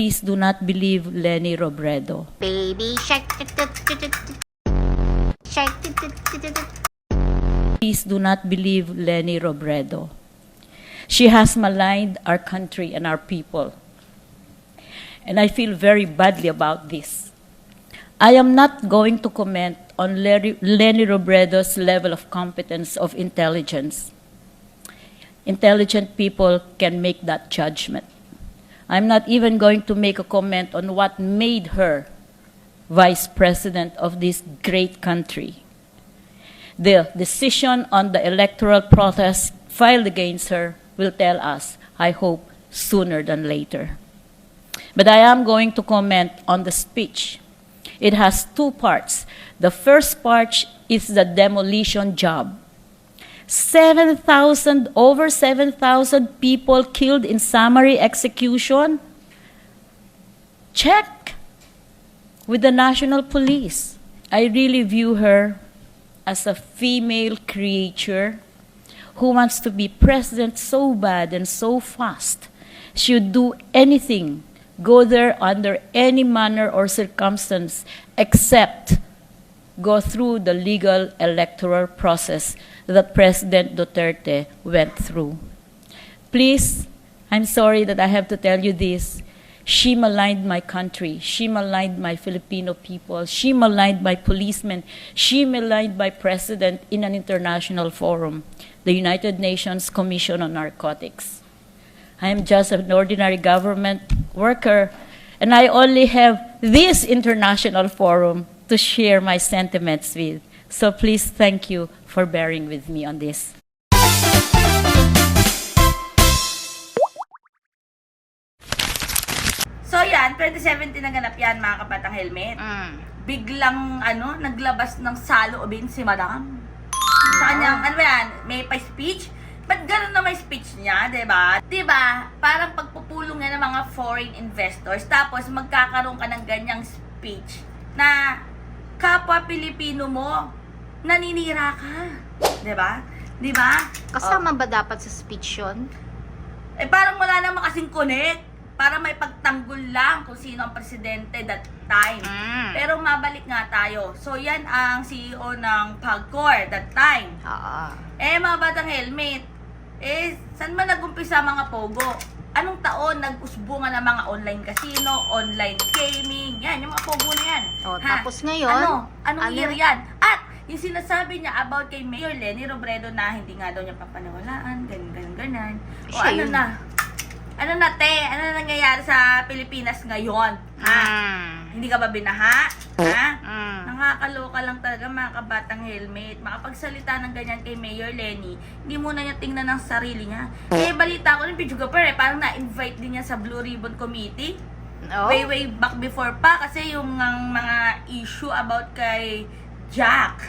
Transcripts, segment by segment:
Please do not believe Lenny Robredo. Baby shark. Shark. Please do not believe Lenny Robredo. She has maligned our country and our people. And I feel very badly about this. I am not going to comment on Lenny, Lenny Robredo's level of competence of intelligence. Intelligent people can make that judgment. I'm not even going to make a comment on what made her vice president of this great country. The decision on the electoral protest filed against her will tell us, I hope, sooner than later. But I am going to comment on the speech. It has two parts. The first part is the demolition job. 7,000, over 7,000 people killed in summary execution. Check with the national police. I really view her as a female creature who wants to be president so bad and so fast. She would do anything, go there under any manner or circumstance, except go through the legal electoral process that President Duterte went through. Please, I'm sorry that I have to tell you this. She maligned my country. She maligned my Filipino people. She maligned my policemen. She maligned my president in an international forum, the United Nations Commission on Narcotics. I am just an ordinary government worker, and I only have this international forum to share my sentiments with. So please thank you for bearing with me on this. So yan, 2017 naganap yan mga kabatang helmet. Mm. Biglang ano, naglabas ng saloobin si Madam. Sa kanyang, ano yan, may pa speech? Ba't ganun na may speech niya, di ba? Di ba? Parang pagpupulong niya ng mga foreign investors, tapos magkakaroon ka ng ganyang speech na kapwa Pilipino mo, naninira ka. Di ba? Di ba? Kasama ba dapat sa speech yun? Eh parang wala namang kasing connect para may pagtanggol lang kung sino ang presidente that time. Mm. Pero mabalik nga tayo. So yan ang CEO ng Pagcor that time. Oo. Eh mga batang helmet, eh saan man nagumpisa mga pogo? Anong taon nag-usbungan ng mga online casino, online gaming, yan, yung mga pogo na yan. Oh, Ha? tapos ngayon, Ano? Anong ano? year yan? At yung sinasabi niya about kay Mayor Lenny Robredo na hindi nga daw niya papanawalaan, ganun, ganun, ganun. O Siya ano yun. na? Ano na, te? Ano na nangyayari sa Pilipinas ngayon? Ha? Mm. Hindi ka ba binaha? Ha? Mm. Nakakaloka lang talaga mga kabatang helmet. Makapagsalita ng ganyan kay Mayor Lenny, hindi muna niya tingnan ng sarili niya. Eh, balita ko Pidyo Gapper, eh, parang na-invite din niya sa Blue Ribbon Committee. Oh? Way, way back before pa, kasi yung ang mga issue about kay Jack.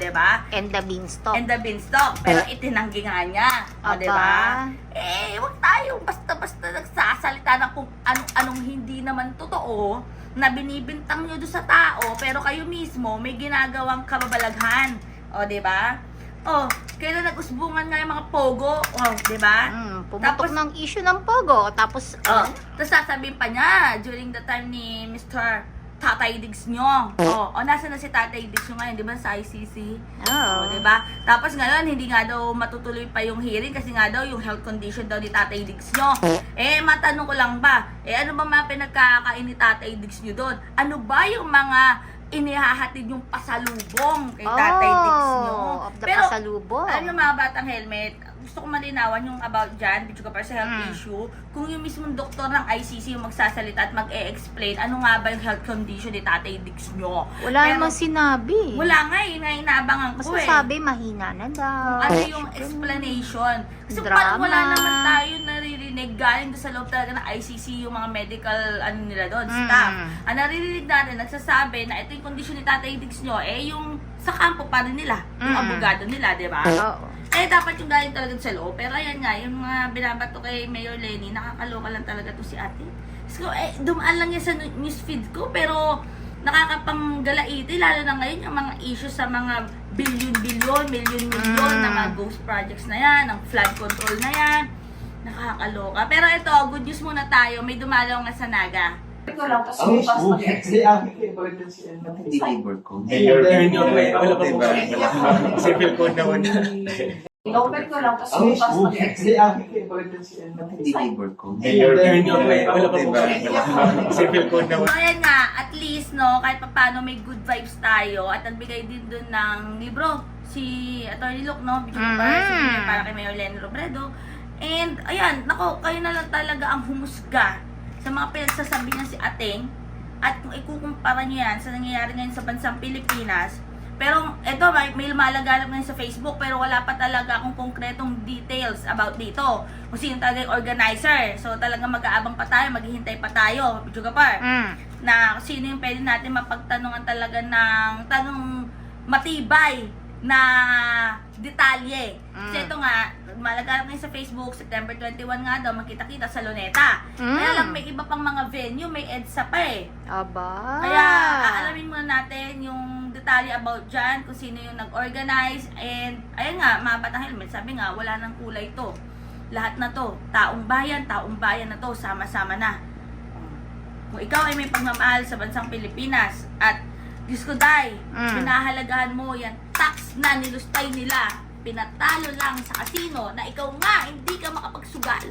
'Di ba? And the beanstalk. And the beanstalk. Pero itinanggi nga niya. O, di ba? Eh, wag tayo basta-basta nagsasalita ng kung anong-anong hindi naman totoo na binibintang nyo doon sa tao, pero kayo mismo may ginagawang kababalaghan. O, di ba? O, kailan nag-usbungan nga yung mga pogo? O, di ba? Mm, Tapos- ng issue ng Pogo. Tapos, Oh, ano? tapos sasabihin pa niya during the time ni Mr. Tatay Diggs nyo. Oh, oh nasa na si Tatay Diggs nyo ngayon, di ba, sa ICC? Oh. Oh, 'di ba? Tapos ngayon hindi nga daw matutuloy pa yung hearing kasi nga daw yung health condition daw ni Tatay Diggs nyo. Eh matanong ko lang ba, eh ano ba mga pinagkakain ni Tatay Diggs nyo doon? Ano ba yung mga inihahatid yung pasalubong kay Tatay Diggs nyo? Oh, of the pasalubong. Alam nyo mga batang helmet, gusto ko malinawan yung about dyan, bitch ka pa sa health Mm. issue, kung yung mismong doktor ng ICC yung magsasalita at mag-e-explain ano nga ba yung health condition ni Tatay Diggs nyo. Wala Pero- namang sinabi. Wala nga eh, yun nga yung inaabangan ko Basta eh. sabi, mahina na daw. Ano yung explanation? Kasi Drama. parang wala naman tayo naririnig galing doon sa loob talaga ng ICC yung mga medical ano nila doon, Mm. staff. Ang naririnig natin, nagsasabi na ito yung kondisyon ni Tatay Diggs nyo, eh yung sa kampo pa rin nila, yung Mm. abogado nila, di ba? Oo. Eh, dapat yung galing talaga sa loob. Pero ayan nga, yung mga binabato kay Mayor Lenny, nakakaloka lang talaga to si ate. So, eh, dumaan lang yan sa nu- newsfeed ko, pero nakakapanggalaiti, lalo na ngayon yung mga issues sa mga billion-billion, million-million Mm. na mga ghost projects na yan, ng flood control na yan. Nakakaloka. Pero ito, good news muna tayo. May dumalaw nga sa Naga. Ito lang, kasi aking emergency and Hindi labor code. Mayor, Mayor, may wala pa po Diba? Civil code na una. I-open ko lang, kasi aking emergency and Hindi labor code. Mayor, may wala pa po Diba? Civil code na una. ayan nga, at least, no, kahit paano may good vibes tayo at nagbigay din dun ng libro si Attorney Luke, no, video Mm. para, si, para kay Mayor Lenny Robredo. And, ayan, nako, kayo na lang talaga ang humusga sa mga pinagsasabi niya si Ateng at kung ikukumpara niyo yan sa nangyayari ngayon sa bansang Pilipinas, pero eto, may, may lumalaganap ngayon sa Facebook pero wala pa talaga akong konkretong details about dito. Kung sino talaga yung organizer. So talaga mag-aabang pa tayo, maghihintay pa tayo, Pichuga Par Mm. na sino yung pwede natin mapagtanungan talaga ng tanong matibay na detalye. Kasi Mm. ito nga, malaganap ngayon sa Facebook, September 21 nga daw, magkita-kita sa Luneta. Mm. Kaya lang may iba pang mga venue, may EDSA pa eh. Aba. Kaya aalamin muna natin yung detalye about dyan, kung sino yung nag-organize, and ayun nga, mga batang helmet, sabi nga, wala nang kulay to. Lahat na to, taong bayan, taong bayan na to, sama-sama na. Kung ikaw ay may pagmamahal sa bansang Pilipinas at Diyos ko day, Mm. pinahalagahan mo yan, tax na nilustay nila, pinatalo lang sa kasino na ikaw nga hindi ka makapagsugal.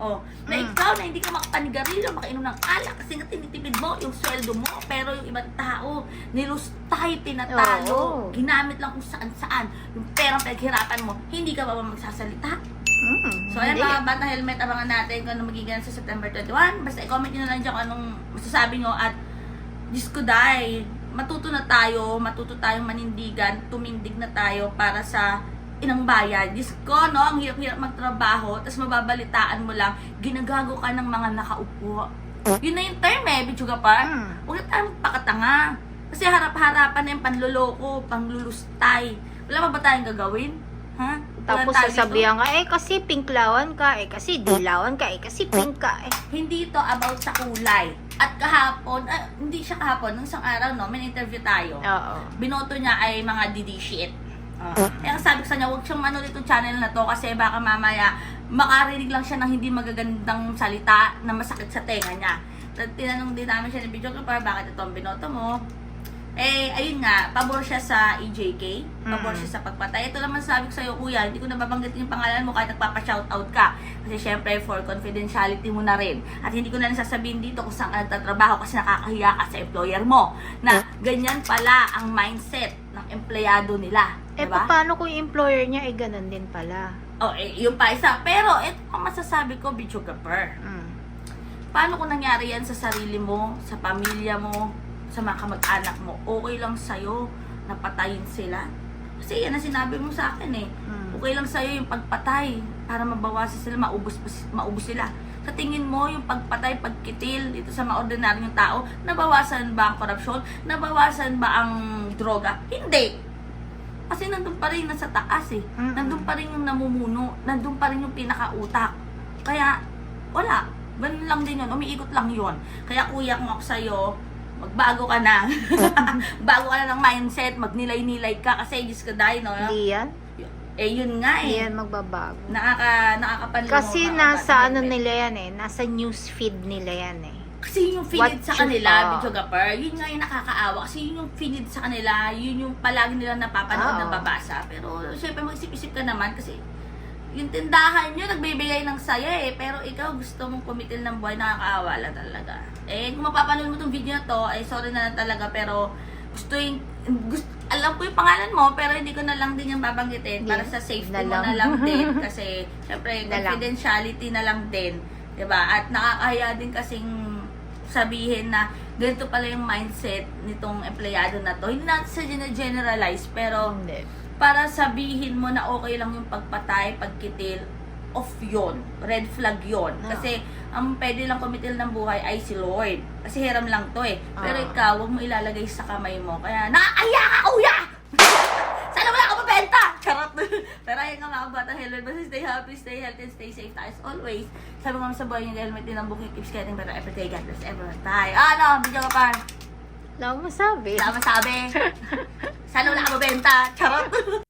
Oh, na Mm. ikaw na hindi ka makapanigarilyo, makainom ng alak kasi nga tinitipid mo yung sweldo mo, pero yung ibang tao, nilustay, pinatalo, Oo. ginamit lang kung saan-saan. Yung perang pinaghirapan mo, hindi ka ba ba magsasalita? Mm. So, ayan mga bata helmet, abangan natin kung ano magiging sa September 21. Basta i-comment nyo na lang dyan kung anong masasabi nyo at Diyos ko dahil, matuto na tayo, matuto tayong manindigan, tumindig na tayo para sa inang bayan. Diyos ko, no, ang hirap-hirap magtrabaho, tapos mababalitaan mo lang, ginagago ka ng mga nakaupo. Yun na yung term eh, Bichuga pa. Mm. Huwag na tayong pakatanga. Kasi harap-harapan na yung panluloko, panglulustay. Wala pa ba tayong gagawin? Ha? Wala Tapos sasabihan ka, eh kasi pinklawan ka, eh kasi dilawan ka, eh kasi pink ka, eh. hindi ito about sa kulay. At kahapon, ah, hindi siya kahapon, nung isang araw, no, may interview tayo. Oo. Binoto niya ay mga didi shit. Uh, kaya ang sabi ko sa kanya, huwag siyang manood itong channel na to kasi baka mamaya makarinig lang siya ng hindi magagandang salita na masakit sa tenga niya. Tad- Tinanong din namin siya ni Video Kapar, bakit ito ang binoto mo? Eh, ayun nga, pabor siya sa EJK, pabor Mm. siya sa pagpatay. Ito naman sabi ko sa'yo, kuya, hindi ko nababanggitin yung pangalan mo kahit nagpapa-shoutout ka. Kasi syempre, for confidentiality mo na rin. At hindi ko na nasasabihin dito kung saan ka nagtatrabaho kasi nakakahiya ka sa employer mo. Na ganyan pala ang mindset ng empleyado nila. Eh, diba? paano kung employer niya, eh, ganun din pala? Oh, eh, yung pa isa. Pero, ito ang masasabi ko, Bichugaper. Mm. Paano kung nangyari yan sa sarili mo, sa pamilya mo, sa mga kamag-anak mo, okay lang sa'yo na patayin sila? Kasi yan ang sinabi mo sa akin eh. Mm. Okay lang sa'yo yung pagpatay para mabawasan sila, maubos, maubos sila. Sa tingin mo, yung pagpatay, pagkitil dito sa mga ordinaryong tao, nabawasan ba ang korupsyon? Nabawasan ba ang droga? Hindi. Kasi nandun pa rin nasa taas eh. Mm-mm. Nandun pa rin yung namumuno. Nandun pa rin yung pinakautak. Kaya, wala. Ganun lang din yun. Umiikot lang yun. Kaya kuya, kung ako sa'yo, magbago ka na. Bago ka na ng mindset, magnilay-nilay ka. Kasi, Diyos ka dahil, no? Hindi yan. Eh, yun nga eh. yan magbabago. Nakaka, nakakapanlumo. Kasi nasa ano nila yan eh. Nasa news feed nila yan eh. Kasi yun yung What sa kanila, ah. Video Gapper. Yun nga yung nakakaawa. Kasi yun yung feelid sa kanila. Yun yung palagi nila napapanood Oo. na babasa. Pero, syempre, mag-isip-isip ka naman kasi yung tindahan nyo, nagbibigay ng saya eh. Pero ikaw, gusto mong kumitil ng buhay, nakakaawa lang talaga. Eh, kung mapapanood mo tong video na to, ay sorry na lang talaga. Pero, gusto yung, gusto, alam ko yung pangalan mo, pero hindi ko na lang din yung babanggitin para sa safety Na mo lang. na lang din. Kasi, syempre, confidentiality na lang din. 'di ba At nakakaya din kasing sabihin na ganito pala yung mindset nitong empleyado na to. Hindi natin sa generalize pero Hindi. para sabihin mo na okay lang yung pagpatay, pagkitil, off yon Red flag yon Ah. Kasi ang pwede lang kumitil ng buhay ay si Lord. Kasi hiram lang to eh. Pero Ah. ikaw, huwag mo ilalagay sa kamay mo. Kaya, nakakaya ka, kuya! Sana wala ka mabenta! Charot! Pero ayun nga mga bata, helmet. Basta stay happy, stay healthy, and stay safe as always. Sabi ko sa buhay niyo, helmet din ang bukid keeps getting better every day. God bless everyone. Tayo. Ah, no, video ka pa. Wala akong masabi. Wala masabi. Sana wala ka mabenta. Charot.